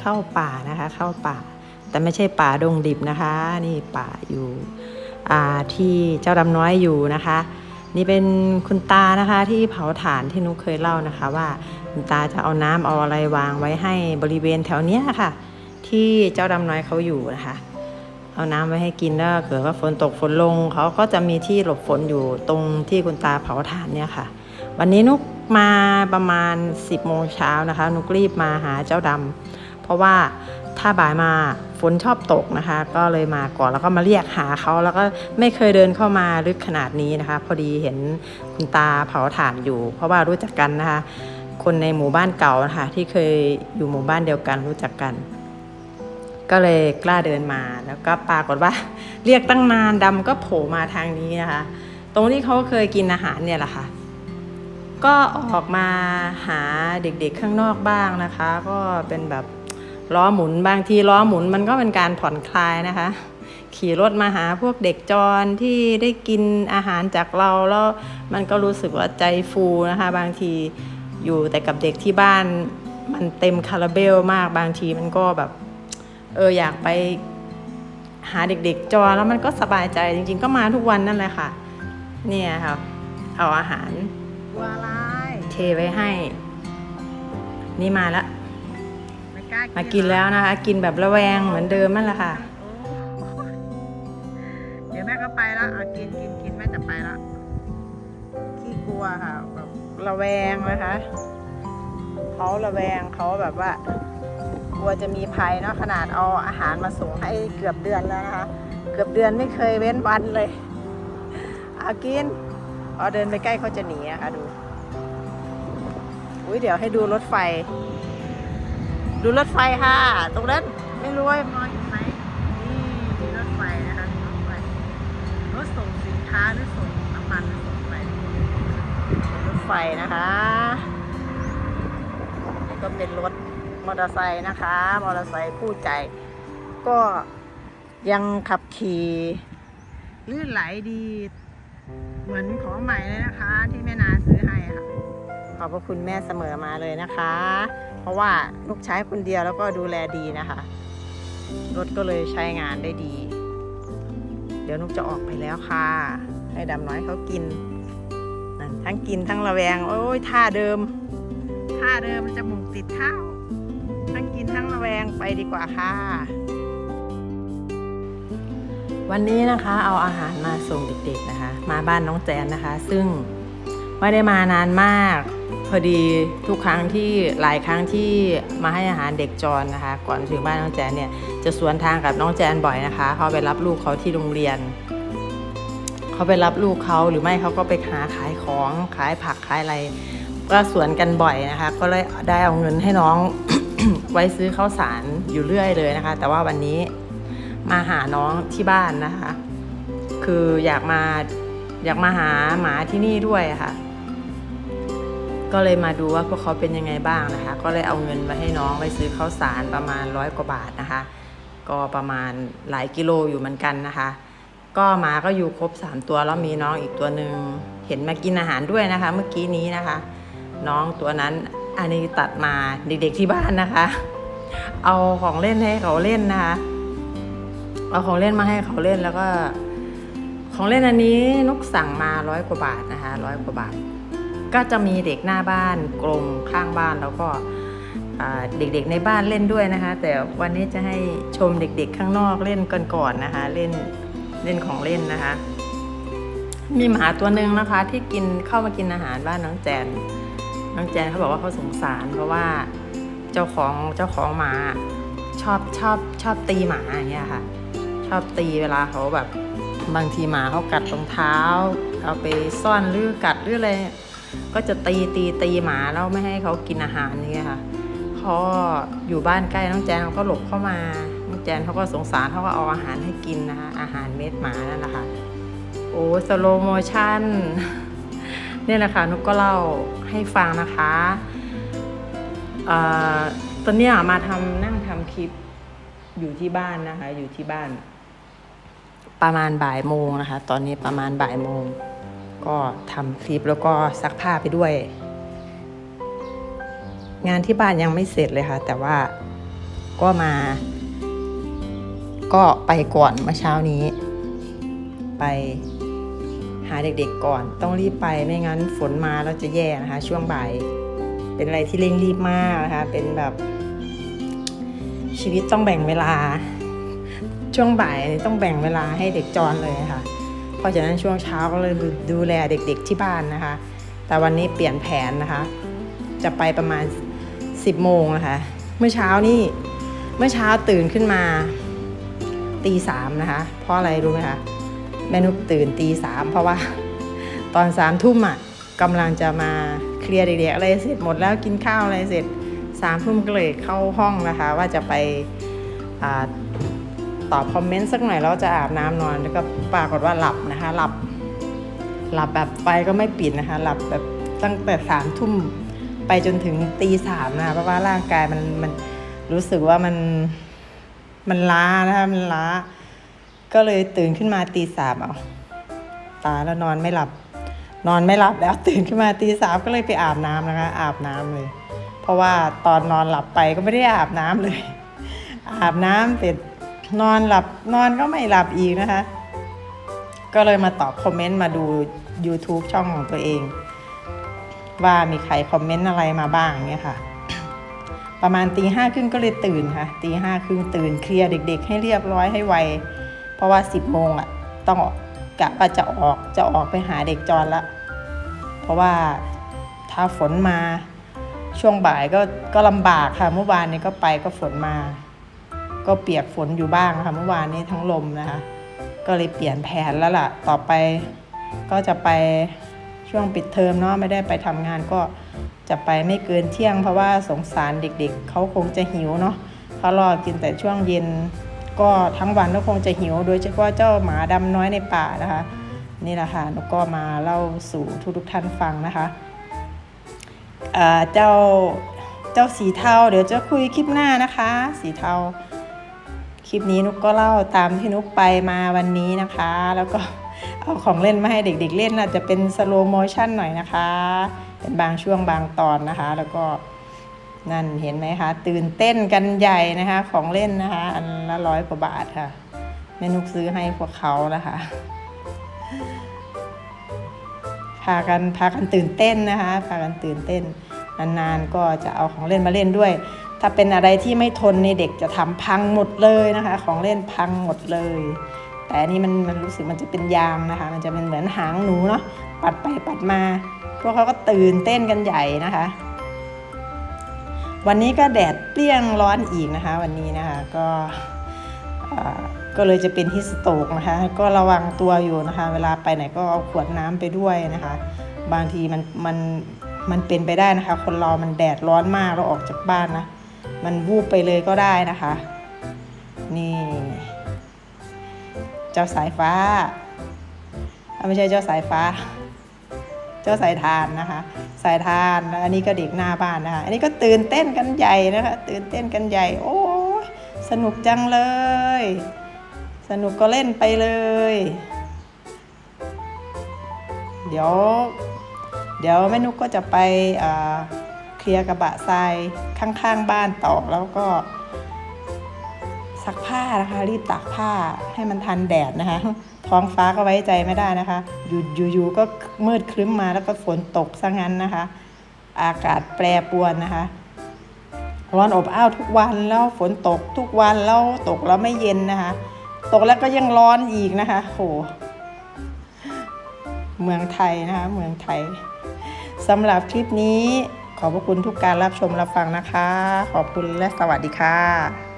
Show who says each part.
Speaker 1: เข้าป่านะคะ เข้าป่า แต่ไม่ใช่ป่าดงดิบนะคะ นี่ป่าอยู่ที่เจ้าดำน้อยอยู่นะคะ นี่เป็นคุณตานะคะ ที่เผาถ่านที่นุกเคยเล่านะคะ ว่าคุณตาจะเอาน้ำเอาอะไรวางไว้ให้บริเวณแถวเนี้ยค่ะ ที่เจ้าดำน้อยเขาอยู่นะคะเอาน้ำไว้ให้กินแล้วเกิดว่าฝนตกฝนลง เขาก็จะมีที่หลบฝนอยู่ตรงที่คุณตาเผาถ่านเนี่ยค่ะ วันนี้นุกมาประมาณ 10โมงเช้านะคะ นุกรีบมาหาเจ้าดำเพ ราะว่าถ้าบ่ายมาฝนชอบตกนะคะ ก็เลยมาก่อนแล้วก็มาเรียกหาเขาแล้วก็ไม่เคยเดินเข้ามาลึกขนาดนี้นะคะ พอดีเห็นคุณตาเผาถ่านอยู่ เพราะว่ารู้จักกันนะคะ คนในหมู่บ้านเก่านะคะที่เคยอยู่หมู่บ้านเดียวกันรู้จักกัน ก็เลยกล้าเดินมาแล้วก็ปรากฏว่า เรียกตั้งนานดำก็โผล่มาทางนี้นะคะ ตรงที่เขาเคยกินอาหารเนี่ยแหละค่ะก็ออกมาหาเด็กๆข้างนอกบ้างนะคะ ก็เป็นแบบ ล้อหมุนบางทีล้อหมุนมันก็เป็นการผ่อนคลายนะคะ ขี่รถมาหาพวกเด็กจรที่ได้กินอาหารจากเราแล้วมันก็รู้สึกว่าใจฟูนะคะ บางทีอยู่แต่กับเด็กที่บ้านมันเต็มคาราเบลมากบางทีมันก็แบบเอออยากไปหาเด็กๆจอแล้วมันก็สบายใจจริงๆ ก็มาทุกวันนั่นแหละค่ะ เนี่ยครับเอาอาหาร
Speaker 2: ตัวอะไร
Speaker 1: เทไว้ให้ นี่มาแล้ว
Speaker 2: ไม่กล้า
Speaker 1: มากินแล้วนะคะ กินแบบระแวงเหมือนเดิมนั่นแหละค่ะ
Speaker 2: โอ้เดี๋ยวแม่ก็ไปละเอากินกินกินแม่จะไปละขี้กลัวค่ะแบบ
Speaker 1: ระแวงนะคะเขาระแวงเขาแบบว่า กลัวจะมีภัยเนาะขนาดเอาอาหารมาส่งให้เกือบเดือนแล้วนะคะ เกือบเดือนไม่เคยเว้นวันเลยเอากินเอาเดินไปใกล้เขาจะหนีอะค่ะดูอุ้ยเดี๋ยวให้ดูรถไฟ ดูรถไฟค่ะ ตรงนั้นไม่รู้ว่า
Speaker 2: มองเห็นไหมนี่มีรถไฟนะคะมีรถไฟรถส่งสินค้าหรือส่งน้ำมันหรือส่งอะไร
Speaker 1: รถไฟนะคะนี่ก็เป็นรถมอเตอร์ไซค์นะคะมอเตอร์ไซค์คู่ใจ ก็ยังขับขี่
Speaker 2: ลื่นไหลดี เหมือนของใหม่เลยนะคะ ที่แม่นาซื้อให้ค่ะ
Speaker 1: ขอบพระคุณแม่เสมอมาเลยนะคะ เพราะว่าลูกใช้คนเดียวแล้วก็ดูแลดีนะคะ รถก็เลยใช้งานได้ดี เดี๋ยวนุกจะออกไปแล้วค่ะ ให้ดำน้อยเขากิน ทั้งกินทั้งระแวง โอ้ยท่าเดิม
Speaker 2: ท่าเดิมมันจะหมูกติดข้าว
Speaker 1: ทั้งกินทั้งระแวงไปดีกว่าค่ะวันนี้นะคะเอาอาหารมาส่งเด็กๆนะคะ มาบ้านน้องแจนนะคะ ซึ่งไม่ได้มานานมาก พอดีทุกครั้งที่หลายครั้งที่มาให้อาหารเด็กจรนะคะ ก่อนถึงบ้านน้องแจนเนี่ยจะสวนทางกับน้องแจนบ่อยนะคะเขาไปรับลูกเขาที่โรงเรียนเขาไปรับลูกเขาหรือไม่เขาก็ไปหาขายของขายผักขายอะไร ก็สวนกันบ่อยนะคะ ก็เลยได้เอาเงินให้น้องไว้ซื้อข้าวสารอยู่เรื่อยเลยนะคะ แต่ว่าวันนี้มาหาน้องที่บ้านนะคะ คืออยากมาอยากมาหาหมาที่นี่ด้วยค่ะ ก็เลยมาดูว่าพวกเขาเป็นยังไงบ้างนะคะ ก็เลยเอาเงินไว้ให้น้องไว้ซื้อข้าวสารประมาณร้อยกว่าบาทนะคะ ก็ประมาณหลายกิโลอยู่เหมือนกันนะคะ ก็หมาก็อยู่ครบ 3 ตัวแล้วมีน้องอีกตัวหนึ่งเห็นมากินอาหารด้วยนะคะ เมื่อกี้นี้นะคะ น้องตัวนั้นอันนี้ตัดมาเด็กๆที่บ้านนะคะ เอาของเล่นให้เขาเล่นนะคะ เอาของเล่นมาให้เขาเล่นแล้วก็ ของเล่นอันนี้นกสั่งมาร้อยกว่าบาทนะคะร้อยกว่าบาท ก็จะมีเด็กหน้าบ้านกรงข้างบ้านแล้วก็เด็กๆในบ้านเล่นด้วยนะคะ แต่วันนี้จะให้ชมเด็กๆข้างนอกเล่นกันก่อนนะคะ เล่นเล่นของเล่นนะคะ มีหมาตัวหนึ่งนะคะ ที่กินเข้ามากินอาหารบ้านน้องแจนน้องแจนเขาบอกว่าเขาสงสาร เพราะว่าเจ้าของเจ้าของหมาชอบชอบชอบตีหมาอย่างเงี้ยค่ะ ชอบตีเวลาเขาแบบบางทีหมาเขากัดรองเท้า เอาไปซ่อนหรือกัดหรืออะไร ก็จะตีตีตีหมาแล้วไม่ให้เขากินอาหารอย่ค่ะเขาอยู่บ้านใกล้น้องแจนเขาก็หลบเข้ามาน้องแจนเขาก็สงสารเขาก็เอาอาหารให้กินนะคะอาหารเม็ดหมานั่นแหละค่ะโอ้สโลโมชั่นเนี่ยแหละค่ะนุกก็เล่าให้ฟังนะคะอตอนนี้มาทำนั่งทำคลิปอยู่ที่บ้านนะคะ อยู่ที่บ้าน ประมาณบ่ายโมงนะคะ ตอนนี้ประมาณบ่ายโมง ก็ทำคลิปแล้วก็ซักผ้าไปด้วย งานที่บ้านยังไม่เสร็จเลยค่ะ แต่ว่าก็มา ก็ไปก่อนเมื่อเช้านี้ ไปหาเด็กๆก่อน ต้องรีบไปไม่งั้นฝนมาเราจะแย่นะคะ ช่วงบ่าย เป็นอะไรที่เร่งรีบมากนะคะ เป็นแบบชีวิตต้องแบ่งเวลา ช่วงบ่ายต้องแบ่งเวลาให้เด็กจรเลยค่ะ เพราะฉะนั้นช่วงเช้าก็เลยดูแลเด็กๆที่บ้านนะคะ แต่วันนี้เปลี่ยนแผนนะคะ จะไปประมาณ 10โมงนะคะ เมื่อเช้านี่เมื่อเช้าตื่นขึ้นมาตีสามนะคะ เพราะอะไรรู้ไหมคะแม่นุกตื่นตีสามเพราะว่าตอนสามทุ่มอะกำลังจะมาเคลียร์เด็กๆอะไรเสร็จหมดแล้วกินข้าวอะไรเสร็จสามทุ่มก็เลยเข้าห้องนะคะ ว่าจะไปอา ตอบคอมเมนต์สักหน่อยแล้วจะอาบน้ำนอนแล้วก็ปรากฏว่าหลับนะคะ หลับ หลับแบบไฟก็ไม่ปิดนะคะ หลับแบบตั้งแต่สามทุ่มไปจนถึงตีสามนะคะเพราะว่าร่างกายมันมันรู้สึกว่ามันมันล้านะคะมันล้า ก็เลยตื่นขึ้นมาตีสามเอาตาแล้วนอนไม่หลับ นอนไม่หลับแล้วตื่นขึ้นมาตีสามก็เลยไปอาบน้ำนะคะ อาบน้ำเลย เพราะว่าตอนนอนหลับไปก็ไม่ได้อาบน้ำเลย อาบน้ำเสร็จ นอนหลับนอนก็ไม่หลับอีกนะคะ ก็เลยมาตอบคอมเมนต์มาดู YouTube ช่องของตัวเอง ว่ามีใครคอมเมนต์อะไรมาบ้างเงี้ยค่ะ ประมาณตีห้าครึ่งก็เลยตื่นค่ะตีห้าครึ่งตื่นเคลียร์เด็ก ๆ ให้เรียบร้อยให้ไว เพราะว่าสิบโมงอะต้องกกะว่าจะออกจะออกไปหาเด็กจรละ เพราะว่าถ้าฝนมาช่วงบ่ายก็ก็ลำบากค่ะเมื่อวานนี้ก็ไปก็ฝนมา ก็เปียกฝนอยู่บ้างค่ะเมื่อวานนี้ทั้งลมนะคะ ก็เลยเปลี่ยนแผนแล้วล่ะ ต่อไปก็จะไปช่วงปิดเทอมเนาะไม่ได้ไปทำงานก็จะไปไม่เกินเที่ยง เพราะว่าสงสารเด็กๆเขาคงจะหิวเนาะเขารอกินแต่ช่วงเย็น ก็ทั้งวันก็คงจะหิว โดยเฉพาะเจ้าหมาดำน้อยในป่านะคะ นี่แหละค่ะนกก็มาเล่าสู่ทุกๆท่านฟังนะคะเจ้าเจ้าสีเทาเดี๋ยวจะคุยคลิปหน้านะคะ สีเทา คลิปนี้นุกก็เล่าตามที่นุกไปมาวันนี้นะคะ แล้วก็เอาของเล่นมาให้เด็กๆเล่นอาจจะเป็นสโลโมชั่นหน่อยนะคะ เป็นบางช่วงบางตอนนะคะ แล้วก็นั่นเห็นไหมคะ ตื่นเต้นกันใหญ่นะคะ ของเล่นนะคะ อันละร้อยกว่าบาทค่ะแม่นุกซื้อให้พวกเขานะคะพากันพากันตื่นเต้นนะคะพากันตื่นเต้นนานๆก็จะเอาของเล่นมาเล่นด้วย ถ้าเป็นอะไรที่ไม่ทนในเด็กจะทำพังหมดเลยนะคะ ของเล่นพังหมดเลย แต่อันนี้มันมันรู้สึกมันจะเป็นยางนะคะ มันจะเป็นเหมือนหางหนูเนาะปัดไปปัดมา พวกเขาก็ตื่นเต้นกันใหญ่นะคะ วันนี้ก็แดดเปรี้ยงร้อนอีกนะคะ วันนี้นะคะก็อ่อก็เลยจะเป็นฮิสโตกนะคะ ก็ระวังตัวอยู่นะคะ เวลาไปไหนก็เอาขวดน้ำไปด้วยนะคะ บางทีมันมันมันเป็นไปได้นะคะ คนเรามันแดดร้อนมากเราออกจากบ้านนะ มันวูบไปเลยก็ได้นะคะ นี่ เจ้าสายฟ้า ไม่ใช่เจ้าสายฟ้า เจ้าสายทานนะคะ สายทานแล้วอันนี้ก็เด็กหน้าบ้านนะคะ อันนี้ก็ตื่นเต้นกันใหญ่นะคะ ตื่นเต้นกันใหญ่ โอ้สนุกจังเลย สนุกก็เล่นไปเลย เดี๋ยว เดี๋ยวแม่นุกก็จะไปอ่า เคลียร์กระบะทรายข้างๆบ้านต่อแล้วก็ซักผ้านะคะ รีบตากผ้าให้มันทันแดดนะคะ ท้องฟ้าก็ไว้ใจไม่ได้นะคะอยู่อยู่ๆก็มืดครึ้มมาแล้วก็ฝนตกซะงั้นนะคะ อากาศแปรปรวนนะคะร้อนอบอ้าวทุกวันแล้วฝนตกทุกวันแล้วตกแล้วไม่เย็นนะคะ ตกแล้วก็ยังร้อนอีกนะคะโหเมืองไทยนะคะ เมืองไทยสำหรับคลิปนี้ ขอบพระคุณทุกการรับชมรับฟังนะคะ ขอบคุณและสวัสดีค่ะ